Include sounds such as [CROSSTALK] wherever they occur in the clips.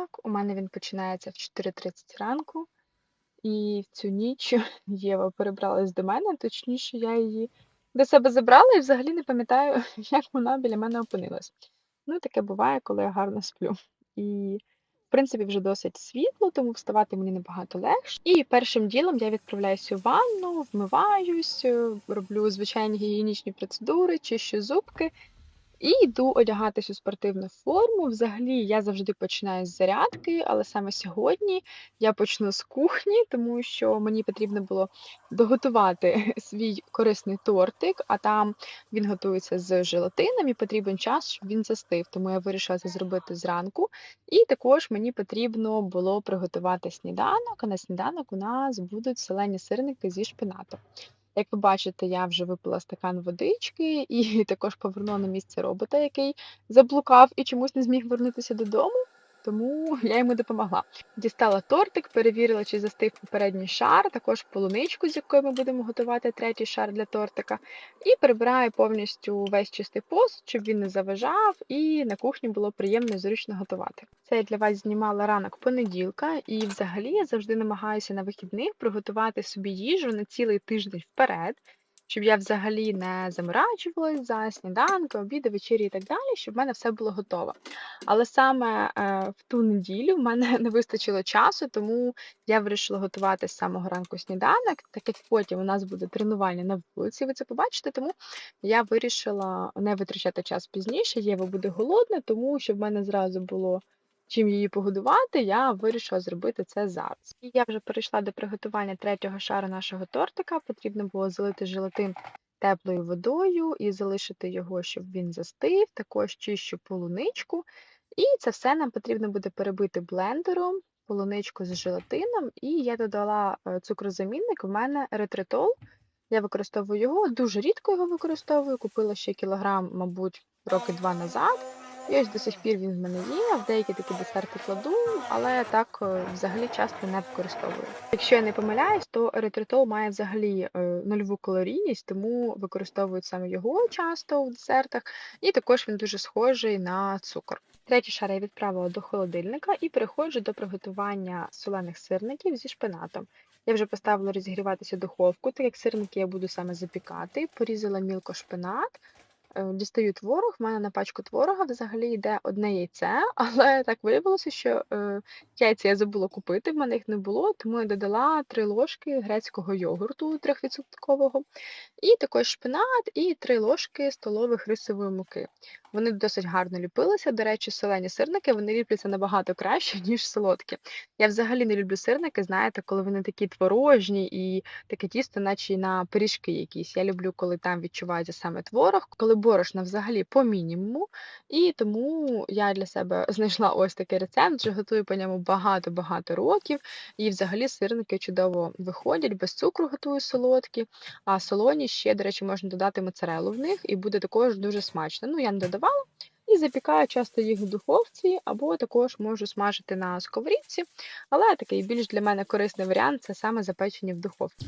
сніданок. У мене він починається в 4.30 ранку, і в цю ніч [LAUGHS] Єва перебралась до мене, точніше, я її до себе забрала і взагалі не пам'ятаю, [LAUGHS] як вона біля мене опинилась. Ну, таке буває, коли я гарно сплю. І, в принципі, вже досить світло, тому вставати мені набагато легше. І першим ділом я відправляюся в ванну, вмиваюсь, роблю звичайні гігієнічні процедури, чищу зубки. І йду одягатись у спортивну форму. Взагалі, я завжди починаю з зарядки, але саме сьогодні я почну з кухні, тому що мені потрібно було доготувати [LAUGHS] свій корисний тортик, а там він готується з желатином і потрібен час, щоб він застив. Тому я вирішила це зробити зранку. І також мені потрібно було приготувати сніданок, а на сніданок у нас будуть солені сирники зі шпинатом. Як ви бачите, я вже випила стакан водички і [LAUGHS] також повернула на місце робота, який заблукав і чомусь не зміг вернутися додому, тому я йому допомогла. Дістала тортик, перевірила, чи застиг попередній шар, також полуничку, з якої ми будемо готувати третій шар для тортика. І прибираю повністю весь чистий посуд, щоб він не заважав, і на кухні було приємно і зручно готувати. Це я для вас знімала ранок понеділка, і взагалі я завжди намагаюся на вихідних приготувати собі їжу на цілий тиждень вперед, щоб я взагалі не заморачувалась за сніданки, обіди, вечері і так далі, щоб в мене все було готово. Але саме е, в ту неділю в мене [LAUGHS] не вистачило часу, тому я вирішила готувати з самого ранку сніданок, так як потім у нас буде тренування на вулиці, ви це побачите, тому я вирішила не витрачати час пізніше. Єва буде голодна, тому щоб в мене зразу було чим її погодувати, я вирішила зробити це зараз. І я вже перейшла до приготування третього шару нашого тортика. Потрібно було залити желатин теплою водою і залишити його, щоб він застив. Також чищу полуничку. І це все нам потрібно буде перебити блендером, полуничку з желатином, і я додала е, цукрозамінник, у мене ретритол. Я використовую його, дуже рідко його використовую. Купила ще кілограм, мабуть, роки два назад. І ось до сих пір він в мене є, в деякі такі десерти кладу, але так е, взагалі часто не використовую. Якщо я не помиляюсь, то еритритол має взагалі е, нульову калорійність, тому використовують саме його часто в десертах, і також він дуже схожий на цукор. Третій шар я відправила до холодильника і переходжу до приготування солених сирників зі шпинатом. Я вже поставила розігріватися духовку, так як сирники я буду саме запікати, порізала мілко шпинат. Е, дістаю творог, в мене на пачку творога взагалі йде одне яйце, [LAUGHS] але так виявилося, що е, яйця я забула купити, в мене їх не було, тому я додала 3 ложки грецького йогурту 3%, і також шпинат, і 3 ложки столових рисової муки. Вони досить гарно ліпилися. До речі, солені сирники вони ліпляться набагато краще, [LAUGHS] ніж солодкі. Я взагалі не люблю сирники, знаєте, коли вони такі творожні і таке тісто, наче на пиріжки якісь. Я люблю, коли там відчувається саме творог, коли борошна взагалі по мінімуму. І тому я для себе [LAUGHS] знайшла ось такий рецепт, вже готую по ньому багато-багато років. І взагалі сирники чудово виходять, без цукру готую солодкі, а солоні ще, до речі, можна додати моцарелу в них, і буде також дуже смачно. Ну, я не додавала і запікаю часто їх в духовці, або також можу смажити на сковорідці. Але такий більш для мене корисний варіант це саме запечені в духовці.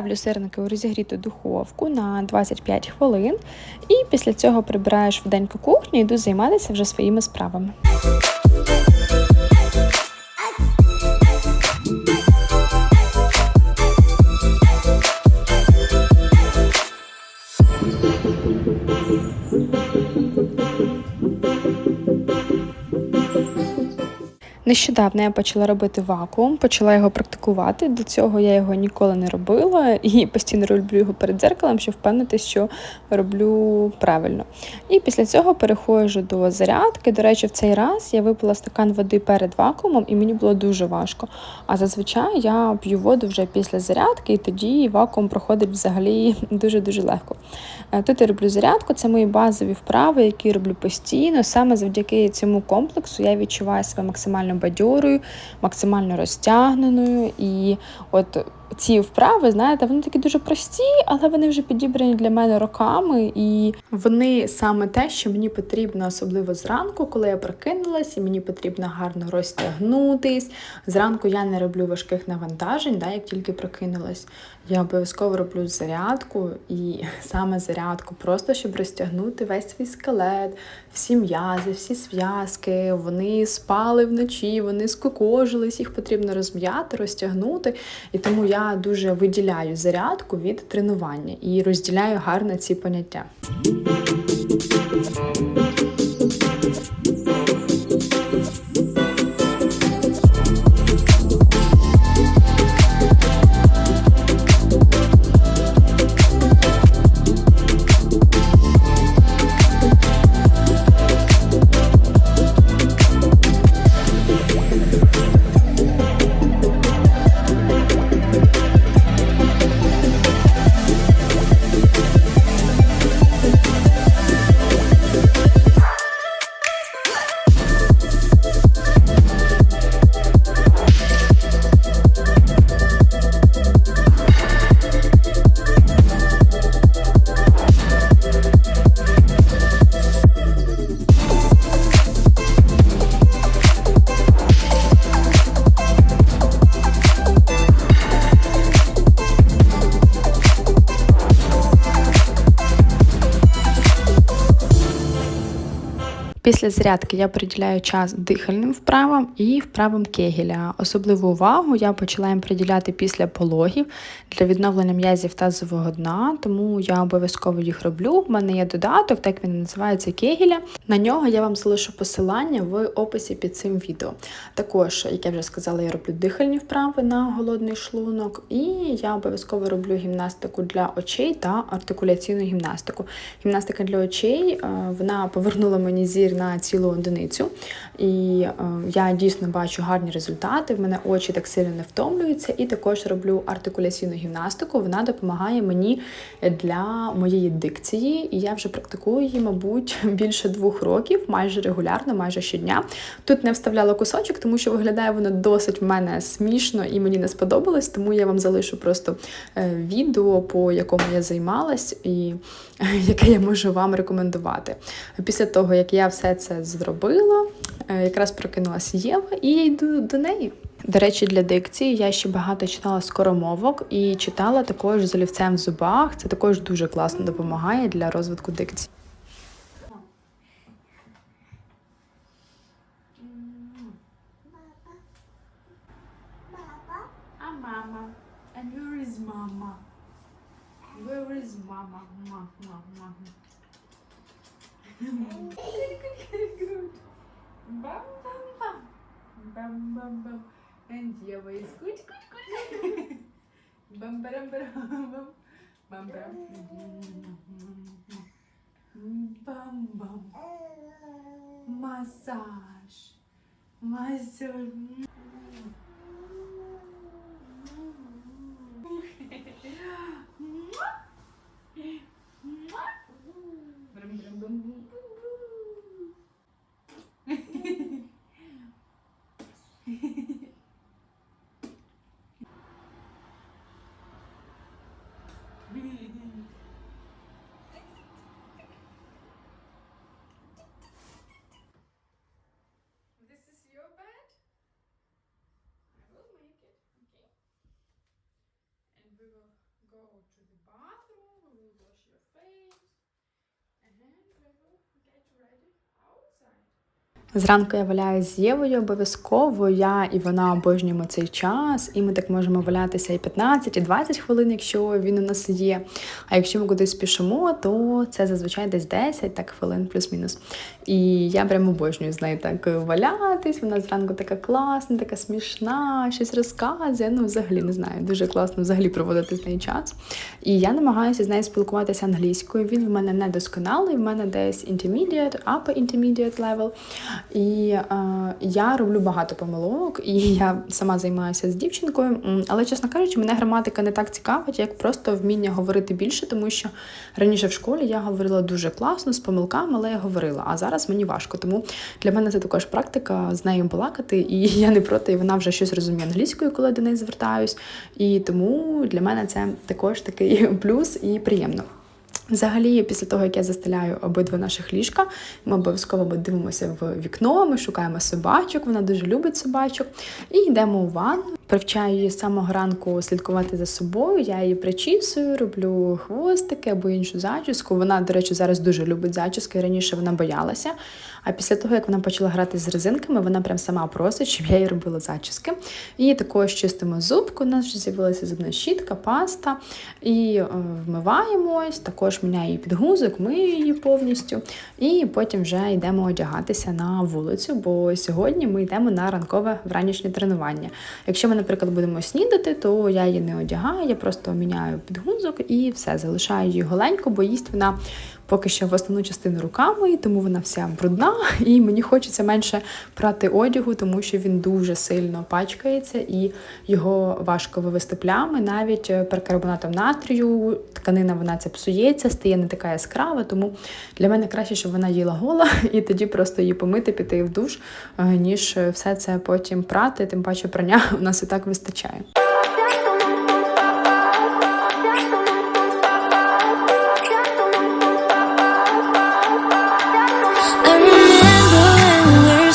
Ставлю сирники у розігріту духовку на 25 хвилин, і після цього прибираю швиденько кухню і йду займатися вже своїми справами. Thank you. Нещодавно я почала робити вакуум, почала його практикувати. До цього я його ніколи не робила і постійно роблю його перед дзеркалом, щоб впевнитися, що роблю правильно. І після цього переходжу до зарядки. До речі, в цей раз я випила стакан води перед вакуумом, і мені було дуже важко. А зазвичай я п'ю воду вже після зарядки, і тоді вакуум проходить взагалі дуже-дуже легко. Е, Тут я роблю зарядку, це мої базові вправи, які роблю постійно. Саме завдяки цьому комплексу я відчуваю себе максимально бадьорою, максимально розтягненою. І от ці вправи, знаєте, вони такі дуже прості, але вони вже підібрані для мене роками. І вони саме те, що мені потрібно, особливо зранку, коли я прокинулась, і мені потрібно гарно розтягнутись. Зранку я не роблю важких навантажень, да, як тільки прокинулась. Я обов'язково роблю зарядку і [LAUGHS] саме зарядку, просто щоб розтягнути весь свій скелет, всі м'язи, всі зв'язки. Вони спали вночі, вони скукожились, їх потрібно розм'яти, розтягнути. І тому я дуже виділяю зарядку від тренування і розділяю гарно ці поняття. Після зарядки я приділяю час дихальним вправам і вправам кегеля. Особливу увагу я почала їм приділяти після пологів для відновлення м'язів тазового дна, тому я обов'язково їх роблю. В мене є додаток, так він називається кегеля. На нього я вам залишу посилання в описі під цим відео. Також, як я вже сказала, я роблю дихальні вправи на голодний шлунок, і я обов'язково роблю гімнастику для очей та артикуляційну гімнастику. Гімнастика для очей е, вона повернула мені зір на цілу одиницю. І е, я дійсно бачу гарні результати. В мене очі так сильно не втомлюються. І також роблю артикуляційну гімнастику. Вона допомагає мені для моєї дикції. І я вже практикую її, мабуть, [LAUGHS] більше двох років, майже регулярно, майже щодня. Тут не вставляла кусочок, тому що виглядає воно досить в мене смішно і мені не сподобалось, тому я вам залишу просто е, відео, по якому я займалась, і [LAUGHS] яке я можу вам рекомендувати. Після того, як я все це зробила, е, якраз прокинулася Єва і я йду до неї. До речі, для дикції я ще багато читала скоромовок і читала також з олівцем в зубах. Це також дуже класно допомагає для розвитку дикції. Мама. Where is mama? Mama? Bam, bam, bam. Bam, bam, bam. And Yeva is good, good, good. bam, bam, bam, bam. Bam, bam. Bam, bam. Massage. Massage. Brum, brum, bum, bum, Зранку я валяюсь з Євою обов'язково. Я і вона обожнюємо цей час, і ми так можемо валятися і 15, і 20 хвилин, якщо він у нас є. А якщо ми кудись спішимо, то це зазвичай десь 10 так, хвилин, плюс-мінус. І я прямо обожнюю з нею так валятись. Вона зранку така класна, така смішна, щось розказує. Ну, взагалі не знаю, дуже класно взагалі проводити з нею час. І я намагаюся з нею спілкуватися англійською. Він в мене не досконалий, в мене десь intermediate, upper intermediate level. І е, я роблю багато помилок, і я сама займаюся з дівчинкою. Але, чесно кажучи, мене граматика не так цікавить, як просто вміння говорити більше, тому що раніше в школі я говорила дуже класно, з помилками, але я говорила. А зараз мені важко. Тому для мене це також практика з нею балакати, і [LAUGHS] я не проти, і вона вже щось розуміє англійською, коли до неї звертаюсь. І тому для мене це також такий [LAUGHS] плюс і приємно. Взагалі, після того, як я застеляю обидва наших ліжка, ми обов'язково дивимося в вікно, ми шукаємо собачок, вона дуже любить собачок, і йдемо у ванну. Привчаю її з самого ранку слідкувати за собою. Я її причісую, роблю хвостики або іншу зачіску. Вона, до речі, зараз дуже любить зачіски. Раніше вона боялася. А після того, як вона почала грати з резинками, вона прям сама просить, щоб я їй робила зачіски. І також чистимо зубку. У нас вже з'явилася зубна щітка, паста. І е, вмиваємось, також міняю її підгузок, мию її повністю. І потім вже йдемо одягатися на вулицю, бо сьогодні ми йдемо на ранкове вранішнє тренування. Якщо ми, наприклад, будемо снідати, то я її не одягаю, я просто міняю підгузок і все, залишаю її голенько, бо їсть вона поки що в основну частину руками, тому вона вся брудна, [LAUGHS] і мені хочеться менше прати одягу, тому що він дуже сильно пачкається і його важко вивести плями. Навіть е, перкарбонатом натрію, тканина вона ця псується, стає не така яскрава, тому для мене краще, щоб вона їла гола, [LAUGHS] і тоді просто її помити, піти в душ, е, ніж все це потім прати, тим паче прання [LAUGHS] у нас і так вистачає.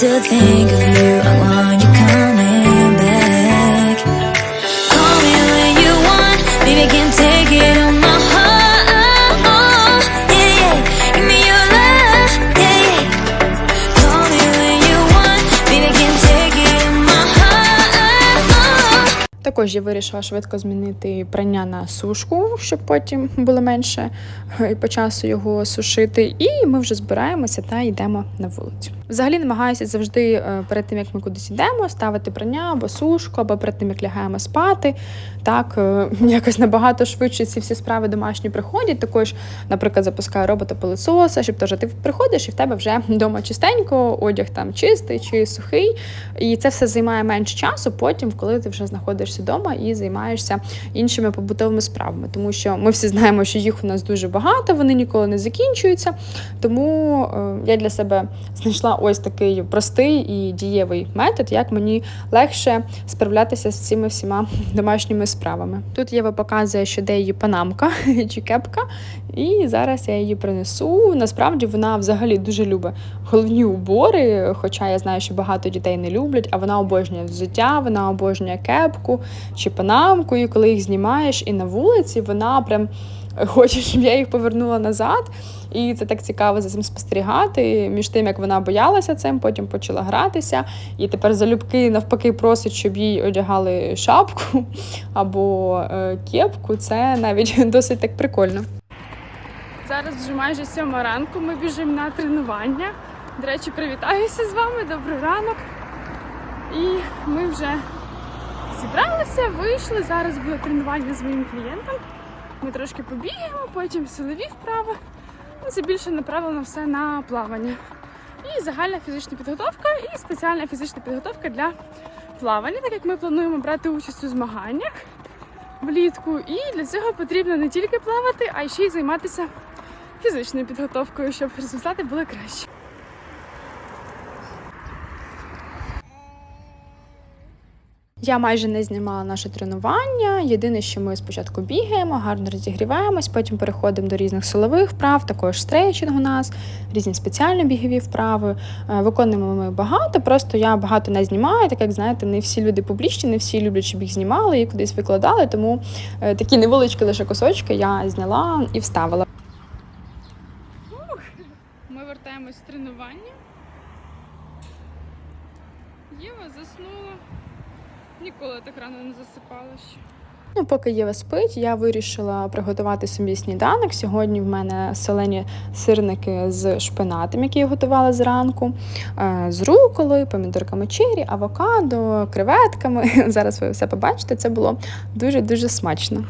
to think of you. Також я вирішила швидко змінити прання на сушку, щоб потім було менше е, по часу його сушити. І ми вже збираємося та йдемо на вулицю. Взагалі намагаюся завжди е, перед тим, як ми кудись йдемо, ставити прання або сушку, або перед тим, як лягаємо спати. Так е, [LAUGHS] якось набагато швидше ці всі справи домашні приходять. Також, наприклад, запускаю робота пилососа, щоб теж ти приходиш і в тебе вже вдома чистенько, одяг там чистий чи сухий. І це все займає менше часу, потім, коли ти вже знаходишся вдома і займаєшся іншими побутовими справами. Тому що ми всі знаємо, що їх у нас дуже багато, вони ніколи не закінчуються. Тому е, я для себе знайшла ось такий простий і дієвий метод, як мені легше справлятися з цими всіма домашніми справами. Тут Єва показує, що де її панамка [LAUGHS] чи кепка, і зараз я її принесу. Насправді вона взагалі дуже любить головні убори, хоча я знаю, що багато дітей не люблять, а вона обожнює взуття, вона обожнює кепку чи панамку, і коли їх знімаєш і на вулиці, вона прям хоче, щоб я їх повернула назад. І це так цікаво за цим спостерігати. Між тим, як вона боялася цим, потім почала гратися. І тепер залюбки навпаки просить, щоб їй одягали шапку або е, кепку. Це навіть [LAUGHS] досить так прикольно. Зараз вже майже сьома ранку. Ми біжимо на тренування. До речі, привітаюся з вами. Добрий ранок. І ми вже зібралися, вийшли. Зараз буде тренування з моїм клієнтом. Ми трошки побігаємо, потім силові вправи. Ну, Це більше направлено все на плавання. І загальна фізична підготовка, і спеціальна фізична підготовка для плавання, так як ми плануємо брати участь у змаганнях влітку. І для цього потрібно не тільки плавати, а й ще й займатися фізичною підготовкою, щоб результати були кращі. Я майже не знімала наше тренування. Єдине, що ми спочатку бігаємо, гарно розігріваємось, потім переходимо до різних силових вправ, також стрейчинг у нас, різні спеціальні бігові вправи. Е, виконуємо ми багато, просто я багато не знімаю, так як знаєте, не всі люди публічні, не всі люблять, щоб їх знімали і кудись викладали. Тому е, такі невеличкі лише кусочки я зняла і вставила. Ми вертаємось з тренування. Єва заснула. Ніколи так рано не засипала ще. Ну, поки Єва спить, я вирішила приготувати собі сніданок. Сьогодні в мене солені сирники з шпинатом, які я готувала зранку, е, з руколою, помідорками чері, авокадо, креветками. [LAUGHS] Зараз ви все побачите. Це було дуже дуже смачно.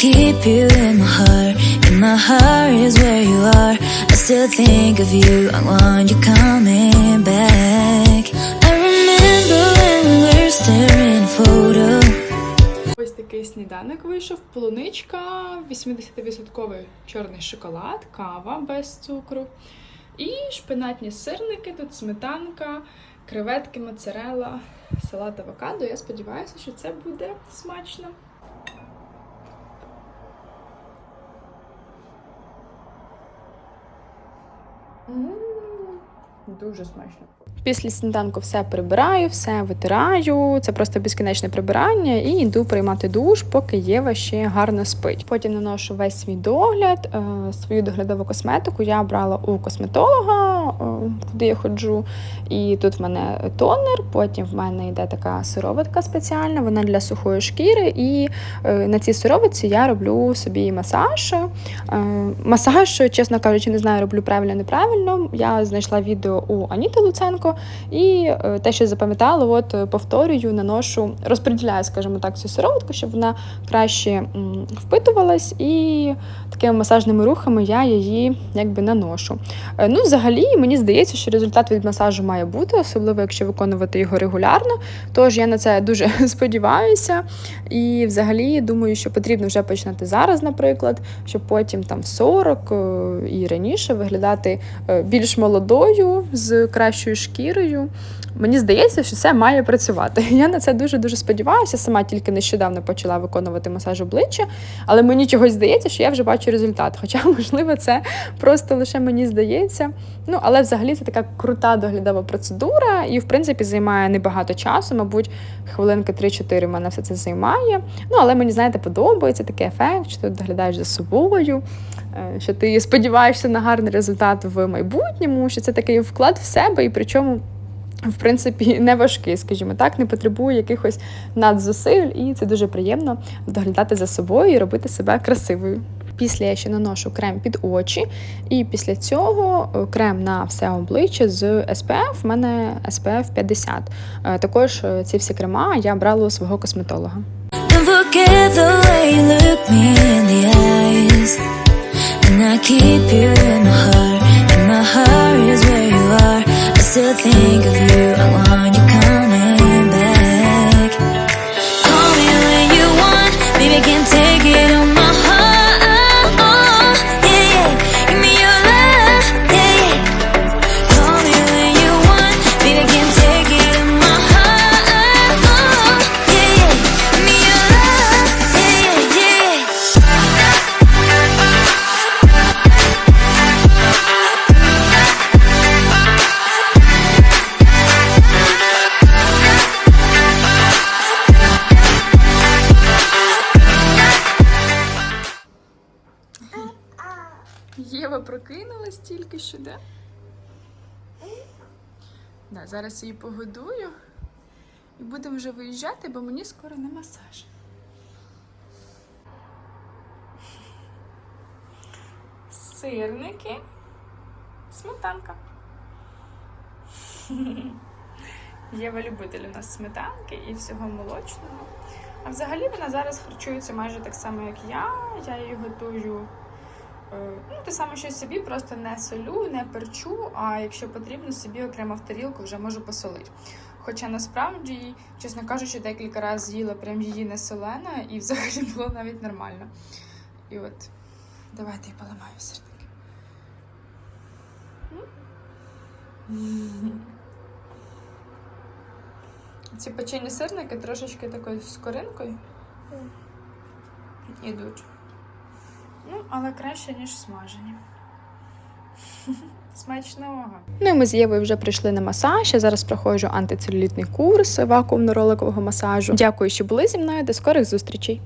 Keep you in my heart. And my heart is where you are. I still think of you. I want you coming back. I remember when we were staring photo. Ось такий сніданок вийшов. Полуничка, 80% чорний шоколад, кава без цукру. І шпинатні сирники, тут сметанка, креветки, моцарелла, салат авокадо. Я сподіваюся, що це буде смачно. Дуже смачно. Після сніданку все прибираю, все витираю. Це просто безкінечне прибирання і йду приймати душ, поки Єва ще гарно спить. Потім наношу весь свій догляд, е, свою доглядову косметику. Я брала у косметолога, е, куди я ходжу. І тут в мене тонер, потім в мене йде така сироватка спеціальна, вона для сухої шкіри. І е, на цій сироватці я роблю собі масаж. Е, Масаж, чесно кажучи, не знаю, роблю правильно неправильно. Я знайшла відео у Аніти Луценко, і те, що запам'ятала, от повторюю, наношу, розподіляю, скажімо так, цю сироватку, щоб вона краще впитувалась, і такими масажними рухами я її якби наношу. Ну, взагалі, мені здається, що результат від масажу має бути, особливо якщо виконувати його регулярно. Тож я на це дуже [LAUGHS] сподіваюся. І взагалі думаю, що потрібно вже починати зараз, наприклад, щоб потім там в 40 е, і раніше виглядати е, більш молодою з кращою шкірою. Мені здається, що це має працювати. [LAUGHS] Я на це дуже дуже сподіваюся. Сама тільки нещодавно почала виконувати масаж обличчя, але мені чогось здається, що я вже бачу результат. Хоча, [LAUGHS] можливо, це просто лише мені здається. Ну, але взагалі це така крута доглядова процедура, і в принципі займає небагато часу, мабуть, хвилинки 3-4 мене все це займає. Ну, але мені, знаєте, подобається такий ефект, що ти доглядаєш за собою, е, що ти сподіваєшся на гарний результат в майбутньому, що це такий вклад в себе, і причому. В принципі, [LAUGHS] не важкий, скажімо так, не потребує якихось надзусиль, і це дуже приємно доглядати за собою і робити себе красивою. Після я ще наношу крем під очі, і після цього е, крем на все обличчя з SPF, в мене SPF 50. Е, Також е, ці всі крема я брала у свого косметолога. Don't тільки що, да? Зараз її погодую і будемо вже виїжджати, бо мені скоро на масаж. сирники, сметанка. Єва любитель у нас сметанки і всього молочного. А взагалі вона зараз харчується майже так само, як я. Я її готую ну, те саме, що собі, просто не солю, не перчу, а якщо потрібно, собі окремо в тарілку вже можу посолити. Хоча насправді, чесно кажучи, декілька разів з'їла прям її не солена, і взагалі було навіть нормально. І от, давайте я поламаю сирники. М. Ці печені сирники трошечки такою з коринкою ідуть. Ну, але краще, ніж смажені. [LAUGHS] Смачного. Ну і ми з Євою вже прийшли на масаж. Я зараз проходжу антицелюлітний курс вакуумно-роликового масажу. Дякую, що були зі мною. До скорих зустрічей.